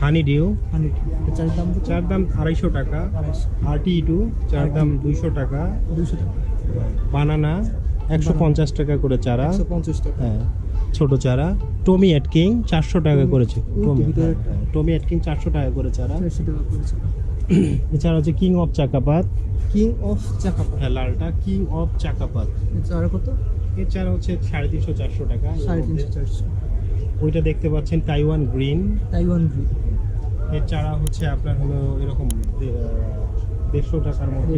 হানি due চার দাম চার দাম আড়াইশো টাকা। আড়াইশো। আর টি চার দাম দুইশো টাকা। দুশো টাকা। বানানা একশো পঞ্চাশ টাকা করে চারা। পঞ্চাশ টাকা। হ্যাঁ ছোট চারা। টমি অ্যাটকিং চারশো টাকা করেছে। টমি টমি অ্যাটকিং চারশো টাকা করে চারা। এছাড়া হচ্ছে কিং অফ চাকাপাত কিং অফ চাকাপা হ্যাঁ লালটা কিং অফ চাকাপাত চারা কত? চারা হচ্ছে সাড়ে তিনশো চারশো টাকা। সাড়ে তিনশো চারশো। ওইটা দেখতে পাচ্ছেন তাইওয়ান গ্রিন তাইওয়ান ভি এর চারা হচ্ছে আপনার হলো এরকম দেড়শো টাকার মধ্যে।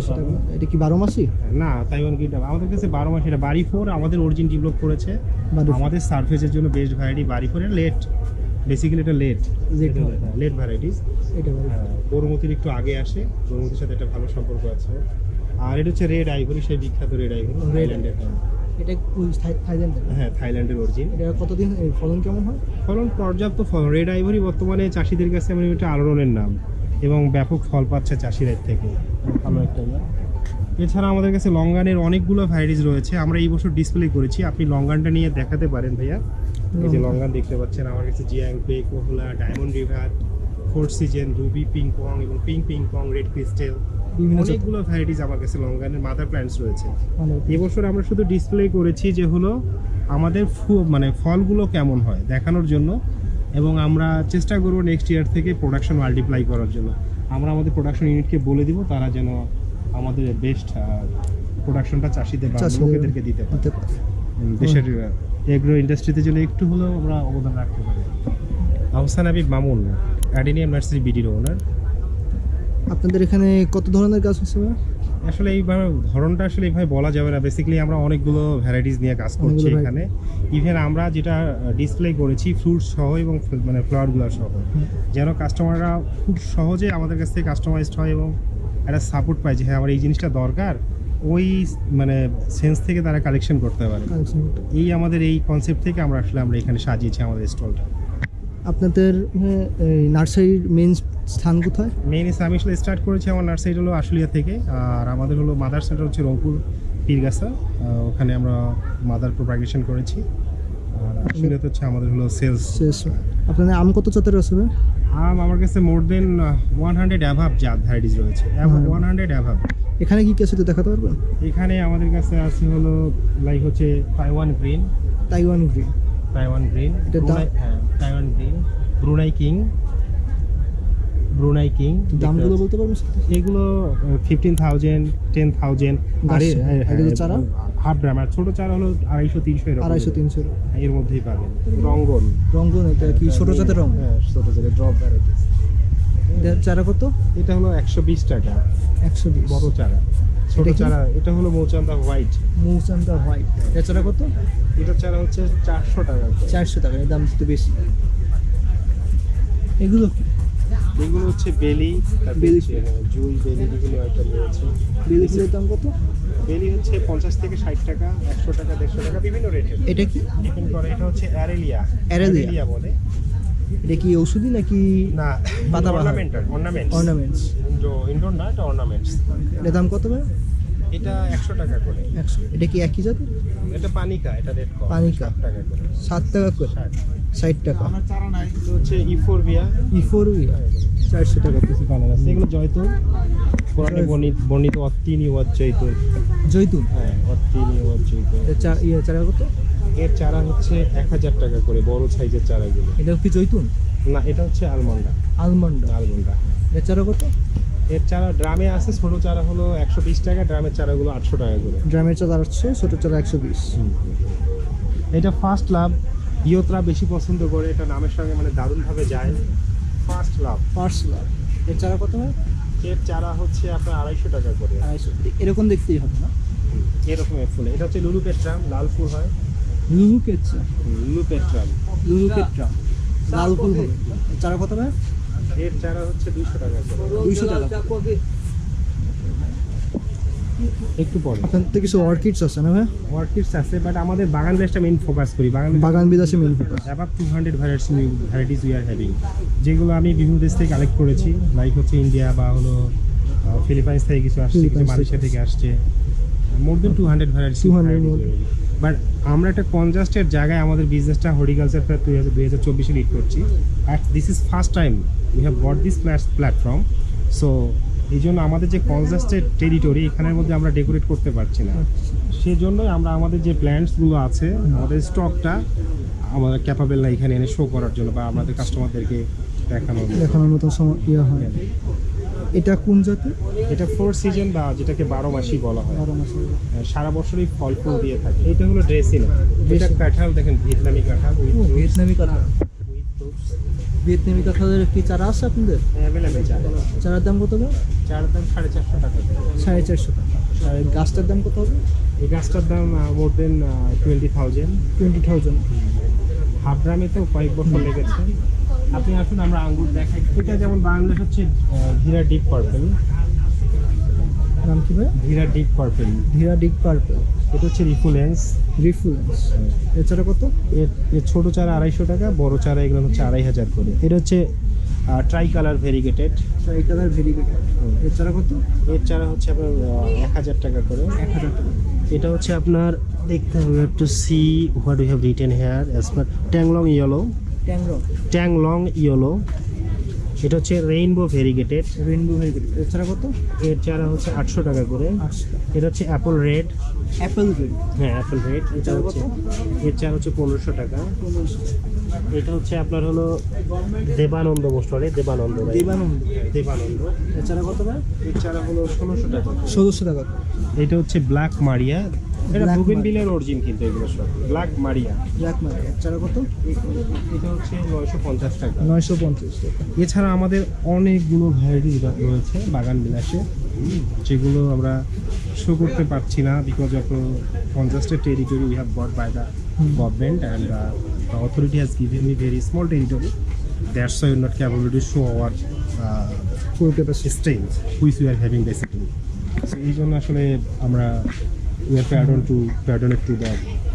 এটা কি বারো মাসি না তাইওয়ান গ্রিনটা আমাদের কাছে বারো মাস এটা বাড়ি ফোর আমাদের অরিজিন ডেভেলপ করেছে। আমাদের সার্ফেসের জন্য best variety BARI four late basically এটা লেট লেট ভ্যারাইটিস এটা বারো গরুমতির একটু আগে আসে গরুমতির সাথে একটা ভালো সম্পর্ক আছে। আর এটা হচ্ছে রেড আইভরি সেই বিখ্যাত রেড আইভরি Red থাইল্যান্ডের এটা থাইল্যান্ডের? হ্যাঁ থাইল্যান্ডের অরিজিন এটা কতদিন ফলন কেমন হয়? ফলন পর্যাপ্ত ফলন। রেড আইভরি বর্তমানে চাষিদের কাছে মানে এটা আলোড়নের নাম এবং ব্যাপক ফল পাচ্ছে চাষিরা এর থেকে। ভালো একটা এছাড়া আমাদের কাছে লঙ্গানের অনেকগুলো ভ্যারাইটিস রয়েছে। আমরা এই বছর ডিসপ্লে করেছি। আপনি লঙ্গানটা নিয়ে দেখাতে পারেন ভাইয়া। এই যে লঙ্গান দেখতে পাচ্ছেন আমার কাছে জিয়াং পে Kohala diamond river fourth season ruby ping pong এবং ping ping pong red crystal বিভিন্ন অনেকগুলো ভ্যারাইটিস আমার কাছে লঙ্গানের মাদার প্ল্যান্টস রয়েছে। এবছর আমরা শুধু ডিসপ্লে করেছি যে হলো আমাদের ফু- মানে ফলগুলো কেমন হয় দেখানোর জন্য এবং আমরা চেষ্টা করব নেক্সট ইয়ার থেকে প্রোডাকশন মাল্টিপ্লাই করার জন্য। আমরা আমাদের প্রোডাকশন ইউনিটকে বলে দিব তারা যেন আমাদের বেস্ট প্রোডাকশনটা চাষিদের বা লোকেদেরকে দিতে পারে। দেশের এগ্রো ইন্ডাস্ট্রিতে যেন একটু হলেও আমরা অবদান রাখতে পারি। আহসান হাবিব মামুন অ্যাডিনিয়াম নার্সারি বিডির ওনার আপনাদের এখানে কত ধরনের গাছ আছে আসলে এইভাবে ধরনটা আসলে এইভাবে বলা যাবে না। বেসিক্যালি আমরা অনেকগুলো ভ্যারাইটিস নিয়ে কাজ করছি এখানে। ইভেন আমরা যেটা ডিসপ্লে করেছি ফ্রুট সহ এবং মানে ফ্লাওয়ারগুলো সহ। যেন কাস্টমাররা খুব সহজে আমাদের কাছ থেকে কাস্টমাইজড হয় এবং একটা সাপোর্ট পায় যে হ্যাঁ আমার এই জিনিসটা দরকার। ওই মানে সেন্স থেকে তারা কালেকশন করতে পারে। এই আমাদের এই কনসেপ্ট থেকে আমরা আসলে আমরা এখানে সাজিয়েছি আমাদের স্টলটা আপনাদের হ্যাঁ, এই নার্সারির মেন স্থান কোথায়? এসে আমি আসলে স্টার্ট করেছি আমার নার্সারি হলো আশুলিয়া থেকে আর আমাদের হলো মাদার সেন্টার হচ্ছে রংপুর পীরগাছা ওখানে আমরা মাদার প্রোপাগেশন করেছি আর আশুলিয়াতে হচ্ছে আমাদের হলো সেলস শেষ আপনাদের আম কত জাতের আছে আম আমার কাছে মোর দেন ওয়ান হান্ড্রেড অ্যাভাব জাত ভ্যারাইটিস রয়েছে। ওয়ান হান্ড্রেড অ্যাভাব এখানে কি কিছু দেখাতে পারবেন? এখানে আমাদের কাছে আছে হলো লাইক হচ্ছে Taiwan green Taiwan green Taiwan green? হ্যাঁ Taiwan green Brunei king Brunei king দামগুলো বলতে পারবেন? এগুলো ফিফটিন থাউজেন্ড টেন থাউজেন্ড এগুলো চারা? হাফ ড্রাম আর ছোট চারা হলো আড়াইশো তিনশো এরকম আড়াইশো তিনশো এর মধ্যেই পাবেন রঙ্গন রঙ্গন এটা কি ছোট জাতের রঙ হ্যাঁ ছোট জাতের ড্রপ ভ্যারাইটিস চারা কত? এটা হলো একশো বিশ টাকা। একশো বিশ। বড় চারা। ছোট চারা। এটা হলো মৌচান্দা হোয়াইট। মৌচান্দা হোয়াইট। এটা চারা কত? এটা চারা হচ্ছে চারশো টাকা চারশো টাকা এর দাম একটু বেশি। এগুলো এগুলো হচ্ছে বেলি বেলি হ্যাঁ, জুই বেলি বিভিন্ন আইটেম রয়েছে। বেলি দাম কত? বেলি হচ্ছে পঞ্চাশ থেকে ষাট টাকা একশো টাকা দেড়শো টাকা বিভিন্ন রেটের। এটা কি? ডিপেন্ড করে এটা হচ্ছে অ্যারেলিয়া। অ্যারেলিয়া। বলে। এটা কি ঔষধি নাকি না পাতাবাহার। অর্নামেন্টাল অর্নামেন্টস অর্নামেন্টস ইনডোর না এটা অর্নামেন্টস এটার দাম কত ভাই? এটা একশো টাকা করে। একশো। এটা কি একই জাতের? এটা পানিকা এটা রেট কম পানিকা। টাকা করে। সাত টাকা করে? ষাট। টাকা। এটা হচ্ছে ইফোরবিয়া ইফোর চারশো টাকা কিছু কালার আছে এগুলো জয়তুন কোরআনে বর্ণিত বর্ণিত অত্তিনি ওয়াত জৈতুন জৈতুন হ্যাঁ অত্তিনি ওয়াত জৈতুন এটা চা ইয়ে চারা কত? এর চারা হচ্ছে এক হাজার টাকা করে বড় সাইজের চারাগুলো। এটা কি জৈতুন? না এটা হচ্ছে আলমন্ডা। আলমন্ডা। আলমন্ডা। এর চারা কত? এর চারা ড্রামে আছে ছোট চারা হলো একশো বিশ টাকা ড্রামের চারাগুলো আটশো টাকা করে। ড্রামের চারা আটশো ছোটো চারা একশো বিশ। এটা ফার্স্ট লাভ ইয়তরা বেশি পছন্দ করে এটা নামের সঙ্গে মানে দারুণভাবে যায়। First love. First love. এর চারা কত হয়? এর চারা হচ্ছে আপনার আড়াইশো টাকা করে। আড়াইশো। এরকম দেখতেই হবে না? এরকমের ফুল। এটা হচ্ছে লুলু পেট্রাম লাল ফুল হয়। লুলু কেটচা লুলু পেট্রাম লুলু ফুল হবে। এর চারা কত ভাই? এর চারা হচ্ছে দুইশো টাকা দুইশো টাকা। একটু পরে। আপনার তো কিছু অর্কিডস আছে না ভাই? অর্কিডস আছে বাট আমাদের বাগান বেসটা মেইন ফোকাস করি। বাগান বাগান বিদাসে main focus above two hundred varieties varieties we are having যেগুলো আমি বিভিন্ন দেশ থেকে কালেক্ট করেছি লাইক হচ্ছে ইন্ডিয়া বা হলো ফিলিপাইন্স থেকে কিছু আসছে কিছু থেকে মালয়েশিয়া থেকে আসছে। More than two hundred varieties 200 more। But আমরা একটা কনজাস্টের জায়গায় আমাদের বিজনেসটা হরিকালচার প্রায় দুই হাজার দুই হাজার চব্বিশে লিড করছি। At this is first time we have got this platform so এই জন্য আমাদের যে কনজাস্টেড টেরিটরি এখানের মধ্যে আমরা ডেকোরেট করতে পারছি না। সেই জন্যই আমরা আমাদের যে প্ল্যান্টসগুলো আছে আমাদের স্টকটা আমাদের ক্যাপাবেল না এখানে এনে শো করার জন্য বা আমাদের কাস্টমারদেরকে দেখানোর জন্য। দেখানোর মতো সময় ইয়ে হয়। এটা কোন জাতের এটা ফোর সিজন বা যেটাকে বারো মাসি বলা হয়। বারো মাসের আহ, সারা বছরই ফল ফুল দিয়ে থাকে। এটা হলো ড্রেসিং এটা কাঁঠাল দেখেন ভিয়েতনামি কাঁঠাল। ভিয়েতনামি কাঁঠাল। ভিয়েতনামি কাঁঠালের কি চারা আছে আপনাদের? অ্যাভেলেবেল চার। চারার দাম কত হবে চার দাম সাড়ে চারশো টাকা। সাড়ে চারশো টাকা। আর গাছটার দাম কত হবে? এই গাছটার দাম more than twenty thousand twenty thousand half গ্রামে তো কয়েক বছর লেগেছে। আপনি আসুন আমরা আঙ্গুর দেখাই। এটা যেমন বাংলাদেশ হচ্ছে ধীরা ডিপ পার্পেল। নাম কি ভাই ধীরা ডিপ পার্পেল। ধীরা ডিক পার্পল। এটা হচ্ছে রিফুলেন্স। রিফুলেন্স। এছাড়া কত? এর ছোটো চারা আড়াইশো টাকা বড় চারা এগুলো হচ্ছে আড়াই হাজার করে। এটা হচ্ছে ট্রাই কালার ভেরিগেটেড এই কালার ভেরি গুড এছাড়া কত? এর চারা হচ্ছে আপনার এক হাজার টাকা করে। এক হাজার টাকা। এটা হচ্ছে আপনার দেখতে হবে to see what you have written here as per ট্যাংলং yellow ট্যাংরো। ট্যাংলং ইয়েলো। এটা হচ্ছে rainbow variegated. Rainbow very good এছাড়া কত? এর চারা হচ্ছে আটশো টাকা করে। এটা হচ্ছে অ্যাপল রেড। Apple red. হ্যাঁ অ্যাপল রেড। এটা হচ্ছে এর চারা হচ্ছে পনেরোশো টাকা। এটা হচ্ছে আপনার হলো দেবানন্দ মোস্টরে দেবানন্দ। দেবানন্দ। দেবানন্দ। এছাড়া কত ভাই? এর চারা হলো ষোলোশো টাকা। ষোলোশো টাকা। এটা হচ্ছে ব্ল্যাক মারিয়া। এটা অরিজিন কিন্তু এগুলো সব। ব্ল্যাক মারিয়া ব্ল্যাক কত? এটা হচ্ছে নয়শো পঞ্চাশ টাকা। এছাড়া আমাদের অনেকগুলো ভ্যারাইটিস রয়েছে বাগান বিলাসে। যেগুলো আমরা শো করতে পারছি না বিকজ অফ পঞ্চাশটা territory we have got by the. Government and authority has given me very small territory that's why not capable to show our full capacity strength which we are having basically so এই জন্য আসলে আমরা we are pardon to pardon to the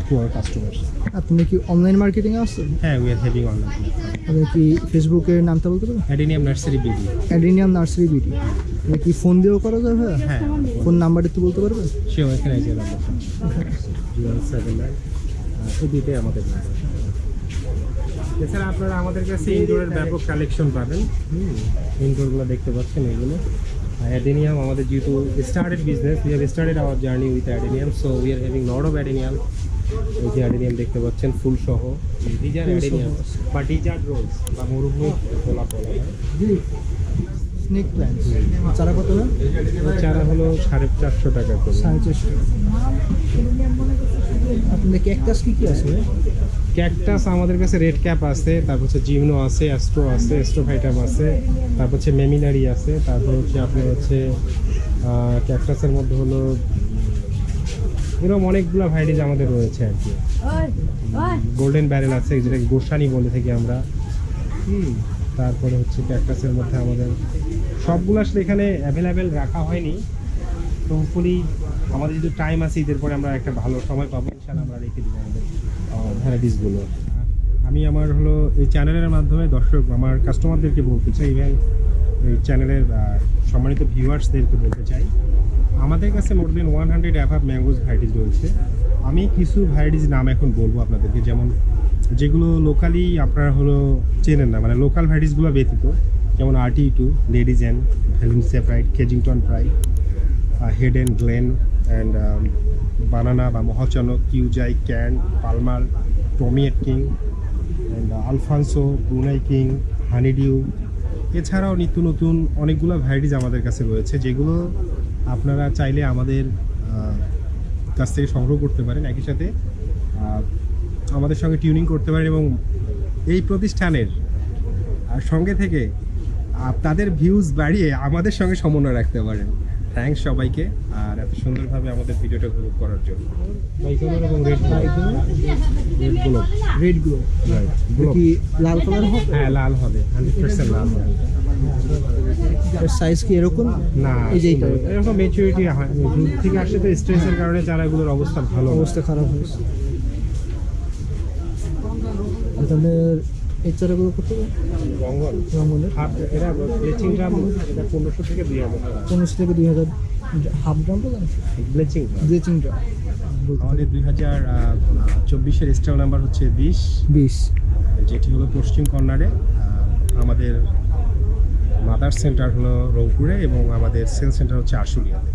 to our customers আপনি কি online মার্কেটিংয়ে আসছেন হ্যাঁ we are having online আপনি কি ফেসবুকের নামটা বলতে পারেন adenium nursery BD adenium nursery BD আপনি কি ফোন দিয়েও করা ভাইয়া? হ্যাঁ ফোন নাম্বারটা একটু বলতে পারবেন সেও এখানে যে নাম্বারটা জিরো সেভেন নাইন এই দুইটাই আমাদের নাম্বার এছাড়া আপনারা আমাদের কাছে ইনডোরের ব্যাপক কালেকশন পাবেন। হুম। ইনডোরগুলো দেখতে পাচ্ছেন এগুলো। অ্যাডেনিয়াম আমাদের যেহেতু started business we have started our journey with adenium so we are having lot of adenium এই যে অ্যাডেনিয়াম দেখতে পাচ্ছেন ফুল সহ। ডিজার। অ্যাডেনিয়াম বা ডিজার রোজ বা মরুভূমি গোলাপ বলা হয় স্নেক প্ল্যান্ট চারা কত এর চারা হলো সাড়ে চারশো টাকা করে। সাড়ে চারশো আপনাদের ক্যাকটাস কি কি আছে? ক্যাকটাস আমাদের কাছে রেড ক্যাপ আছে তারপর হচ্ছে জিমনো আছে অ্যাস্ট্রো আছে অ্যাস্ট্রোফাইটাম আছে তারপর হচ্ছে মেমিনারি আছে তারপর হচ্ছে আপনার হচ্ছে ক্যাকটাসের মধ্যে হলো এরকম অনেকগুলো ভ্যারাইটিস আমাদের রয়েছে আর কি। গোল্ডেন ব্যারেল আছে যেটাকে গোসানি বলে থাকি আমরা। হুম তারপরে হচ্ছে ক্যাকটাসের মধ্যে আমাদের সবগুলো আসলে এখানে অ্যাভেলেবেল রাখা হয়নি। তো হোপফুলি আমাদের যদি টাইম আছে ঈদের পরে আমরা একটা ভালো সময় পাবো ইনশাল্লাহ আমরা রেখে দিব আমাদের। ভ্যারাইটিসগুলো আমি আমার হলো এই চ্যানেলের মাধ্যমে দর্শক, আমার কাস্টমারদেরকে বলতে চাই ইভেন এই চ্যানেলের সম্মানিত ভিউয়ার্সদেরকে বলতে চাই। আমাদের কাছে more than one hundred above mangoes varieties রয়েছে। আমি কিছু ভ্যারাইটিস নাম এখন বলব আপনাদেরকে, যেমন যেগুলো লোকালি আপনারা হলো চেনেন না মানে লোকাল ভ্যারাইটিসগুলো ব্যতীত, যেমন RT two ladies and Valencia pride Kensington pride and Glenn and banana বা মহাচনক কিউজাই, ক্যান, পালমার, টমিয়েট king and Alphonso, Brunei king, honeydew. এছাড়াও নিত্য নতুন অনেকগুলো ভ্যারাইটিস আমাদের কাছে রয়েছে, যেগুলো আপনারা চাইলে আমাদের কাছ থেকে সংগ্রহ করতে পারেন একই সাথে। আমাদের সঙ্গে টিউনিং করতে পারেন এবং এই প্রতিষ্ঠানের সঙ্গে থেকে তাদের ভিউজ বাড়িয়ে আমাদের সঙ্গে সমন্বয় রাখতে পারেন। থ্যাংকস সবাইকে আর এত সুন্দরভাবে আমাদের ভিডিওটা উপভোগ করার জন্য। বাইকনোর এবং রেড রেডগুলো রেড গ্লো কি লাল কালার হবে? হ্যাঁ লাল হবে লাল হবে। সাইজ কি এরকম? না এই যে এইটা। এরকম থেকে আসলে তো স্ট্রেসের কারণে চারাগুলোর অবস্থা ভালো অবস্থা খারাপ হয়েছে। এই চারাগুলো কত রঙ্গন। রঙলের হাফ এটা ব্লিচিং ড্রাম এটা পনেরোশো থেকে দুই হাজার। পনেরোশো থেকে দুই হাজার। হাফ গ্রাম বলেন ব্লিচিং ব্লিচিং ড্রাম আমাদের দুই হাজার চব্বিশের স্টল নাম্বার হচ্ছে বিশ। বিশ। যেটি হলো পশ্চিম কর্নারে আমাদের মাদার সেন্টার হলো রংপুরে এবং আমাদের সেল সেন্টার হচ্ছে আশুলিয়াতে।